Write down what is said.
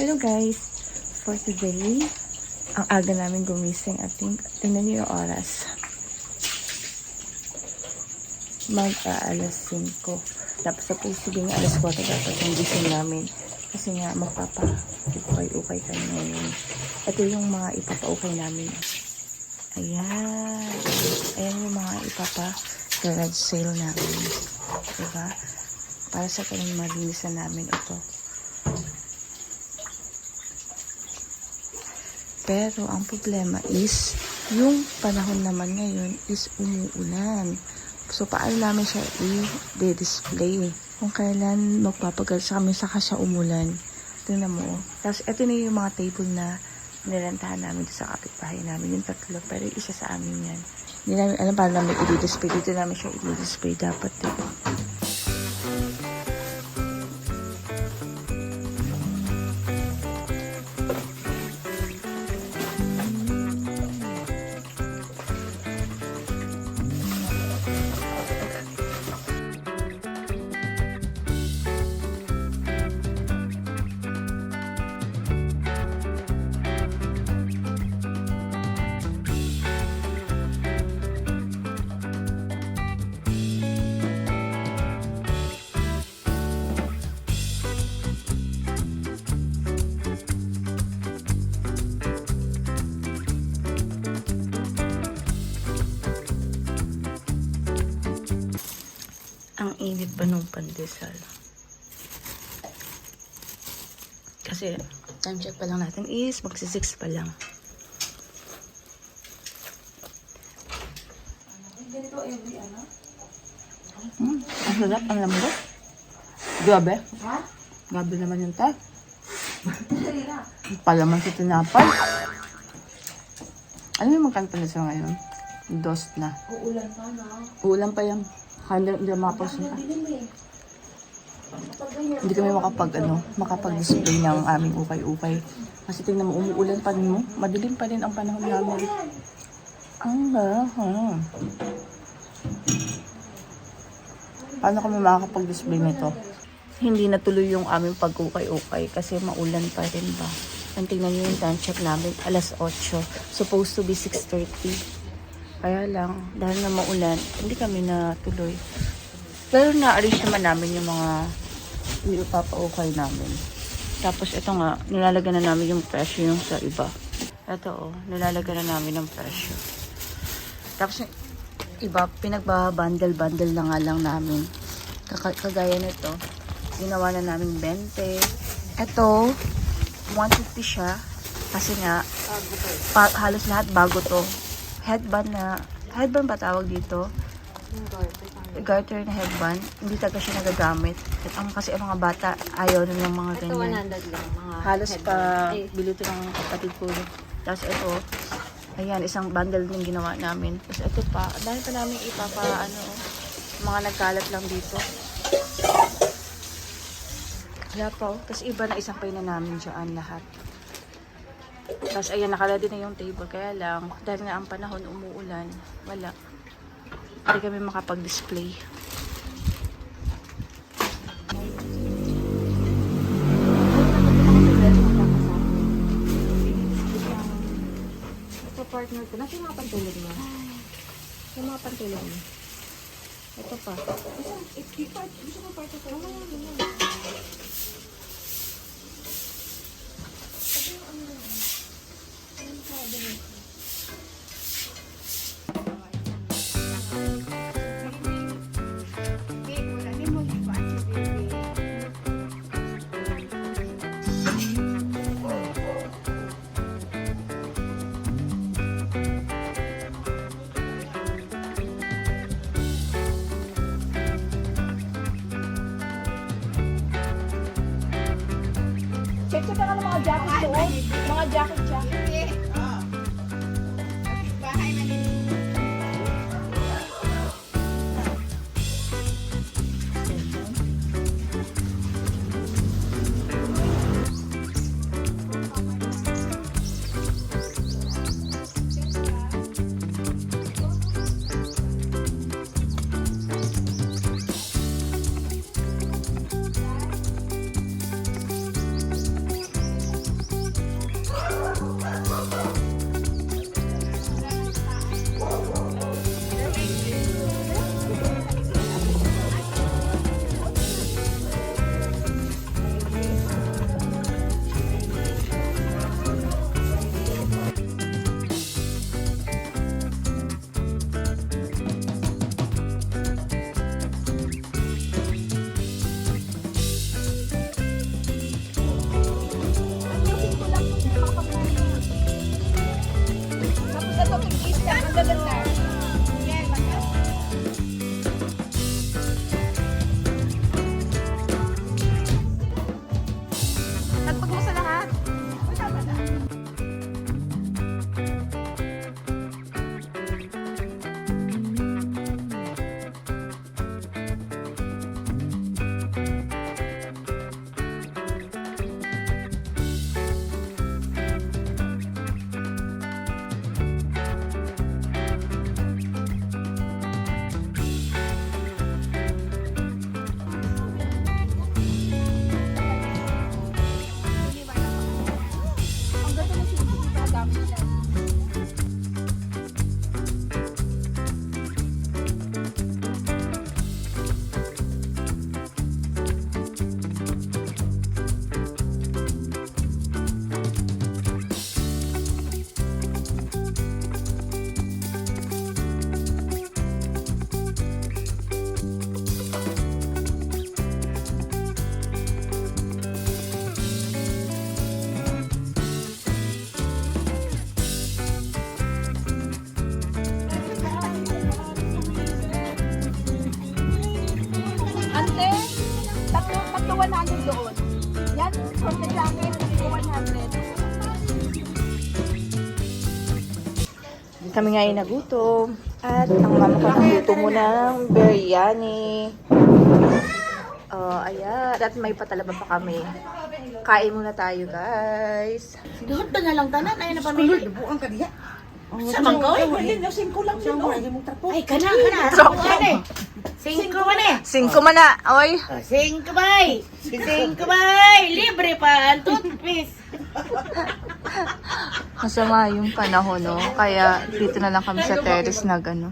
Hello guys! For today, ang aga namin gumising at ting tingnan niyo yung oras. Mag uh, alas 5. Tapos sa pusiging alas 4 dapat yung gising namin. Kasi nga magpapa-ukay-ukay kami ngayon. Ito yung mga ipapa-ukay namin. Ayan. Ayan yung mga ipapa-garage sale namin. Diba? Para sa kanil malinis na namin ito. Pero ang problema is, yung panahon naman ngayon is umuulan. So, paano namin siya i-display? Kung kailan magpapagal sa kami saka siya umulan. Tingnan mo. oh. Tapos, ito na yung mga table na nilantahan namin sa kapitbahay namin. Yung tatlo. Pero isa sa amin yan. Hindi namin alam paano namin i-display. Dito namin siya i-display dapat. Eh. Init pa nung pandesal. Kasi, time check pa lang natin is magsi-6 pa lang. Hmm, ang sarap, ang lambot. Grabe. Ha? Grabe naman yung tay. Palaman sa tinapay. Ano yung magkano pandesal ngayon? Dos na. Uulan pa na. Ulan pa yan. Handa hindi mapos na. Hindi kami makapag ano, makapag-display ng aming ukay-ukay. Kasi tingnan mo, umuulan pa rin mo. Madilim pa rin ang panahon namin. Ang ha. Paano kami makakapag-display nito? Hindi natuloy yung aming pag-ukay-ukay kasi maulan pa rin ba. Ang tingnan nyo yung time check namin, alas 8. Supposed to be 6.30. Kaya lang, dahil na maulan, hindi kami natuloy. Pero na-arrange naman namin yung mga ipapaukay namin. Tapos ito nga, nilalagyan na namin yung presyo yung sa iba. Ito oh, nilalagyan na namin ng presyo. Tapos iba, pinagbabundle-bundle na nga lang namin. Kaka- Kagaya nito, ginawa na namin 20. Ito, 150 siya. Kasi nga, pa- halos lahat bago to. Headband na, headband ba tawag dito? garter na headband, hindi talaga siya nagagamit. At ang kasi ang mga bata, ayaw na ng mga ito ganyan. 100 lang. Mga Halos pa headband. Eh, bili ito ng kapatid ko. Tapos ito, ayan, isang bundle din ginawa namin. Tapos ito pa, dahil pa namin ipapa, ano, mga nagkalat lang dito. Wala pa, oh. Tapos iba na isang pay na namin dyan lahat. Tapos ayan, nakalady na yung table. Kaya lang, dahil nga ang panahon umuulan, wala. Hindi kami makapag-display. Partner ko. Nasa mga pantulog mo? Yung mga pantulog mo. Ito pa. Gusto mo part ito? Ano yan? Check check ka ng mga jacket doon. Mga jacket. 100 doon. Yan, from the jacket, 100. Kami nga ay nagutom. At ang mama ko nagluto muna ng biryani. Uh, ayan. At may patalaba pa kami. Kain muna tayo, guys. Doon pa na lang tanan. Ayun na pa may dubuan ka diya. Sa mangkaw? Ay, wala. Nasin ko lang. Oh. Ay, kana, kana. Tropa. Singko man eh. Singko man na. Oy. Singko bay. Singko bay. Libre pa ang toothpaste. Masama yung panahon, no? Kaya dito na lang kami sa terrace nag, ano,